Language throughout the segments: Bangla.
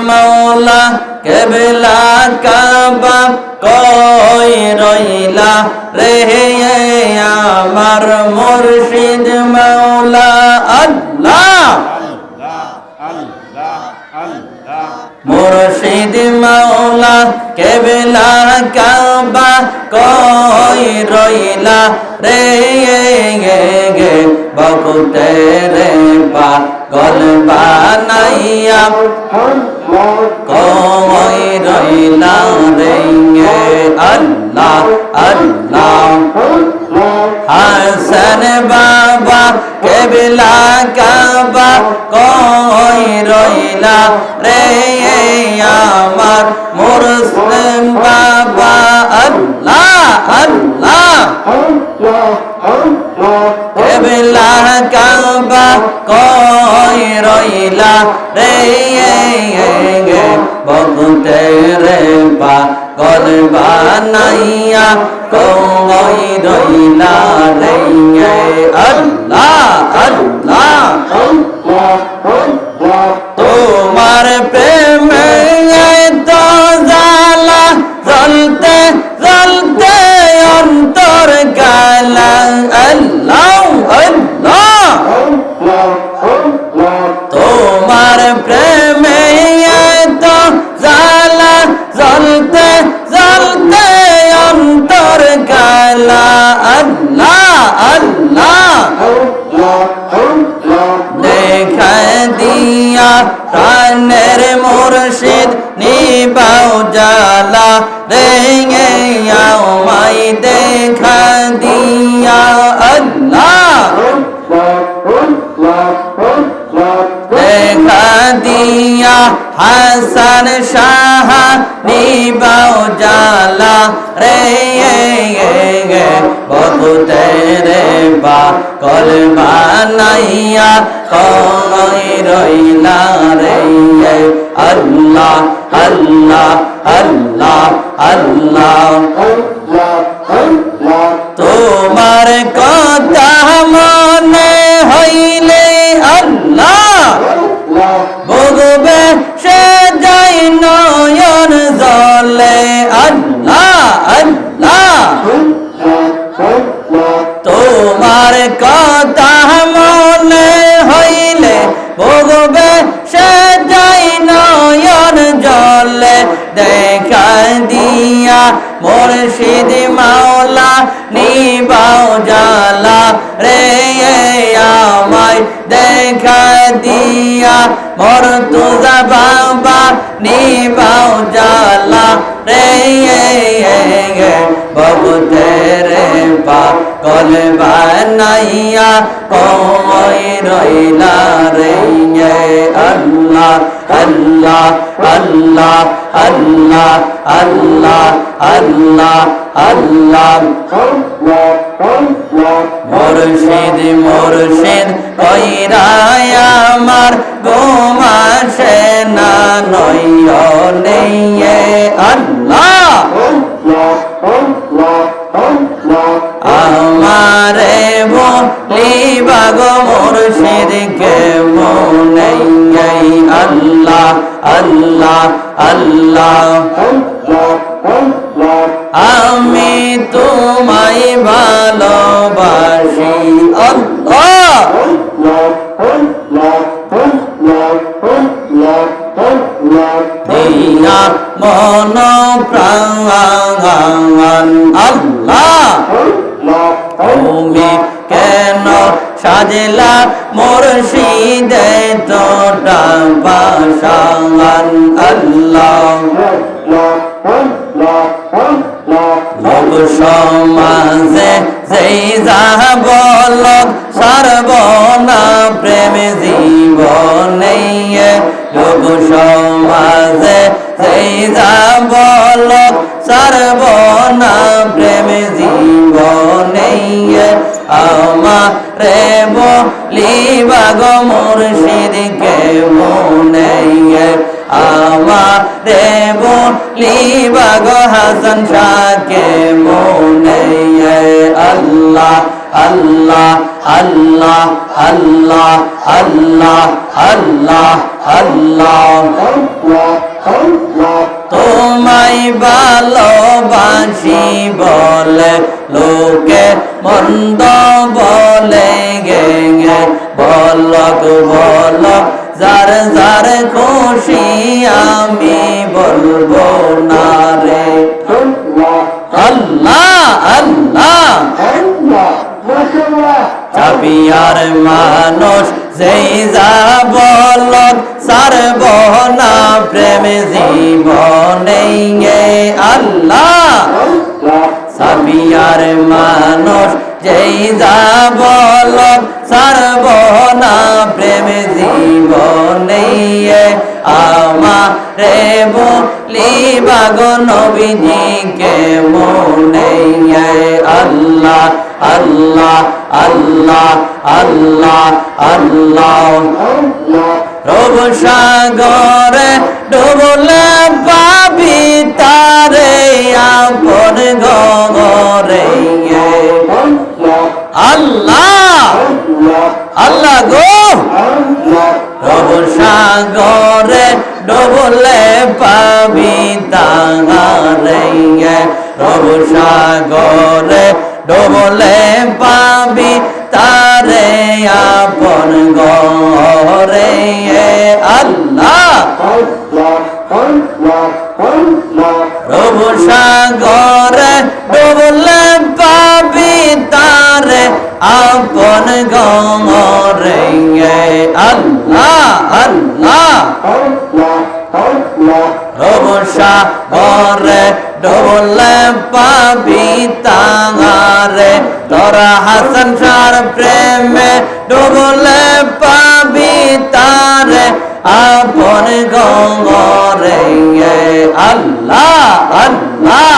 মাওলা কেবলা কাবা কই রইলা রে আমার মুর্শিদ মাওলা? আল্লাহ! মুর্শিদ মাওলা কেবলা কাবা কই রইলা রে গে বকুতে রে পা গল বানাইয়া হাসন বাবা, কেবলা কাবা, কই রইলা রে আমার মুসলিম বাবা? আল্লাহ আল্লাহ। কেবলা কাবা, কই রইলা রে বকুতে রে পা করবা নাইয়া কই রইলা রে আল্লাহ আল্লাহ তোমার রেঙে মাই দেখা দিয়া আল্লাহ দেখা দিয়া হাসান শাহ রে বকুতে রে বা কল বানাইয়া কই রইলা রে আল্লাহ আল্লাহ আল্লাহ আল্লাহ তোমার কথা মনে হইলে আল্লাহ ভোগবে সে যাই নয়ন জলে আল্লাহ তোমার কথা মনে হইলে ভোগবে সে যাই নয়ন জলে। দেখা দিয়া মুর্শিদ মাওলা নিবাও জালা রে আমায়। দেখা দিয়া মোর তুজা বাবা নিবাও জালা রে ববুতে রে পা কল বানাইয়া কই রইলা রে আল্লাহ আল্লাহ আল্লাহ আল্লাহ আল্লাহ আল্লাহ আল্লাহ। মুর্শিদ মুর্শিদ কইরায় আমার গোমাসে না নইয়ে আল্লাহ। আমারে বলি বাগ মুর্শিদ কে মনে আল্লাহ আল্লাহ আল্লাহ। আমি তোমায় ভালোবাসি, আল্লাহ। মন প্রাণ, আল্লাহ। তুমি কেন সাজলা মুর্শিদে তোটা বাসান আল্লাহ। লোক সমাজে সেই যাহা বলক সর্বনা প্রেম জীবনে। লোক সমাজে সেই যা বলক সর্বনা প্রেম জীবনে আমারে বলিবা গো মুর্শিদ কে মনে আমারে বলিবা গো হাসান শাহকে মনে আল্লাহ আল্লাহ আল্লাহ আল্লাহ। আল্লাহ আল্লাহ আল্লাহ। তোমায় ভালোবাসি বলে লোকে মন্দ বলে গে গে বলক বলক যার যার খুশি আমি বলব না রে। আল্লাহ আল্লাহ। চাবি আর মানুষ যেই যা বলক সারব না প্রেম জীবনে আল্লাহ। সাবিয়ার মানুষ যেই যা বলক সারব না প্রেম জীবনে আমারে বলি বাগ নবীজিকে আল্লাহ আল্লাহ আল্লাহ আল্লাহ আল্লাহ। রব সাগরে ডুবলে পাবি তারে, আপন গরে আল্লাহ ডুবলে পাবি তারে রব সাগরে ডুবলে পাবি তারে আপন গরে আল্লাহ। রব সাগরে ডুবলে পাবি তারে আপন গরে আল্লাহ আল্লাহ। রব সাগরে ডুবলে পাবি তারে তোরা হাসান সার প্রেমে ডুবলে পাবি তারে। আপন গরে আল্লাহ আল্লাহ।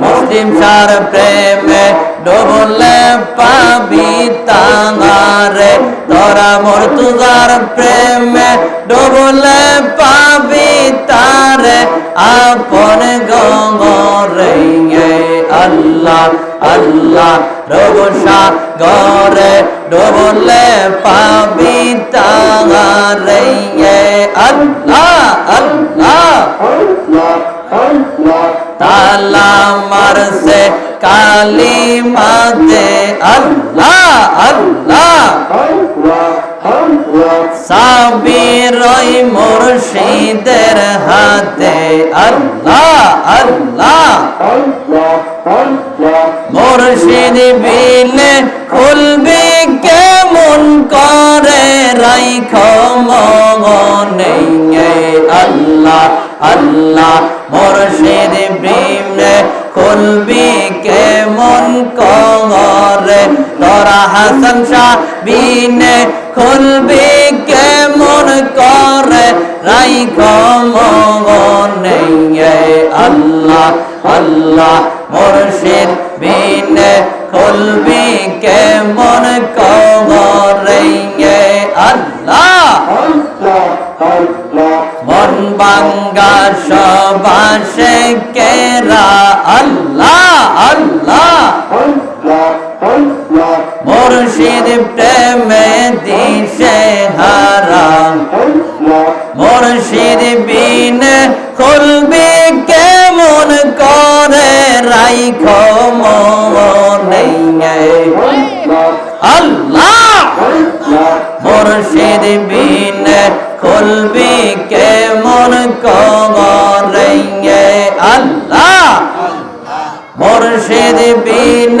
মুসলিম সার প্রেমে ডুবলে পাবি তাঙারে তোরা মর্তুজার প্রেমে ডুবলে পাবি তারে, আপন গরে আল্লাহ আল্লাহ রবসা গরে ডুবলে পাবি তাঙারে আল্লাহ আল্লাহ। তালা মারছে কালি মাতে আল্লাহ আল্লাহ। সাবির মুর্শিদের হাতে আল্লাহ আল্লাহ। মুর্শিদ বিলে খুলবি কেমন করে? রাইখ মনে আল্লাহ আল্লাহ। মুর্শিদ বিলে খুলবি কেমন করে? তোরা হাসান শাহ বিনে খুলবি কেমন করে? রাইখ মনে আল্লাহ আল্লাহ মুর্শিদ বিনে খুলবি কেমন করে? আল্লাহ। মন বাঙ্গা সবাসে কেরা? আল্লাহ আল্লাহ। মুর্শিদ প্রেমে দিশে হারা মুর্শিদ বিন খুলবি কেমন করে রাইখ মনে আল্লাহ! মুর্শিদ বিন খুলবি কেমন করে আল্লাহ। মুর্শিদ বিন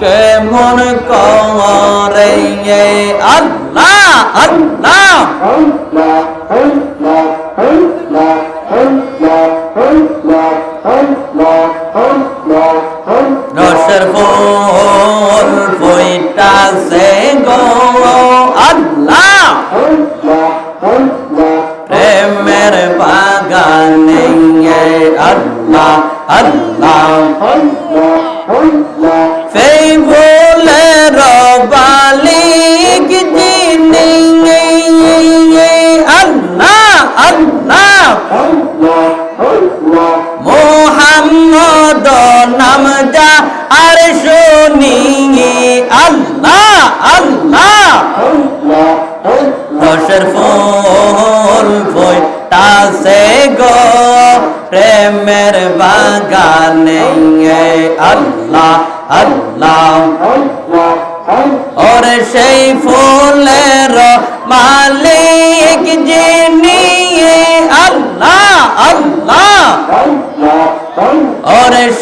কেমন করে আল্লাহ আল্লাহ? রসের ফল বইটা সে গো আল্লাহ। প্রেমের বাগানে আল্লাহ আল্লাহ। আর শুনি আল্লাহ আল্লাহ। রসের ফুল ফুল তাসে গো, প্রেমের বাগানে আল্লাহ আল্লাহ। ওর সেই ফুলের মালিক যিনি আল্লাহ আল্লাহ।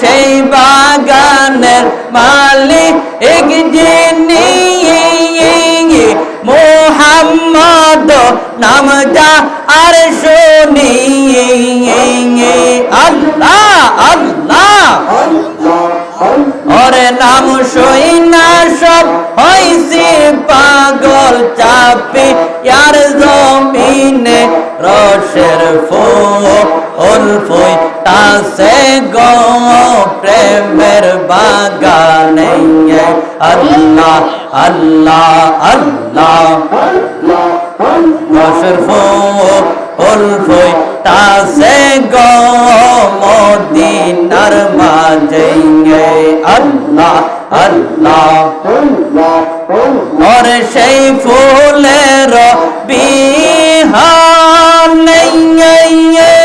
সেই বাগানের মালিক যিনি মোহাম্মদ নাম যা আর শুনি আল্লাহ আল্লাহ। ওরে নাম সই না সব, হইছি পাগল চাপি। ইয়ার জমিনে রসের ফুল ফুই তাসে গো, প্রেমের বাগানে আল্লাহ আল্লাহ আল্লাহ। রসের ফুল ফুই তাসে গো, মদিনার মাঝে আল্লাহ আল্লাহ। और সেই ফুলের বিহার নেই।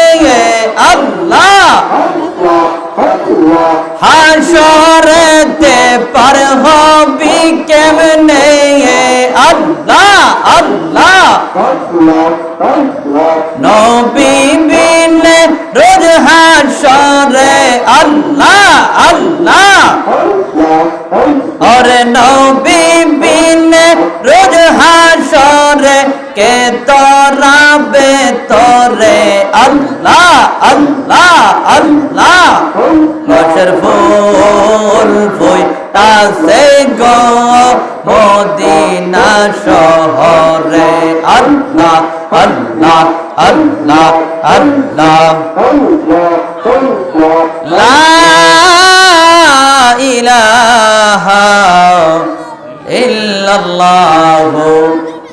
আল্লাহ। হাসরেতে পার হবি কেমনে? আল্লাহ আল্লাহ। নবী বিনে রোজ হাসরে আল্লাহ আল্লাহ। অরে নবী বিনে রোজ হাস কে তরাবে তোরে? আল্লাহ আল্লাহ আল্লাহ। গছের ফুল ফুই তাসে গো মদিনা শহরে। আল্লাহ আল্লাহ আল্লাহ আল্লাহ। লা ইলাহা ইল্লাল্লাহু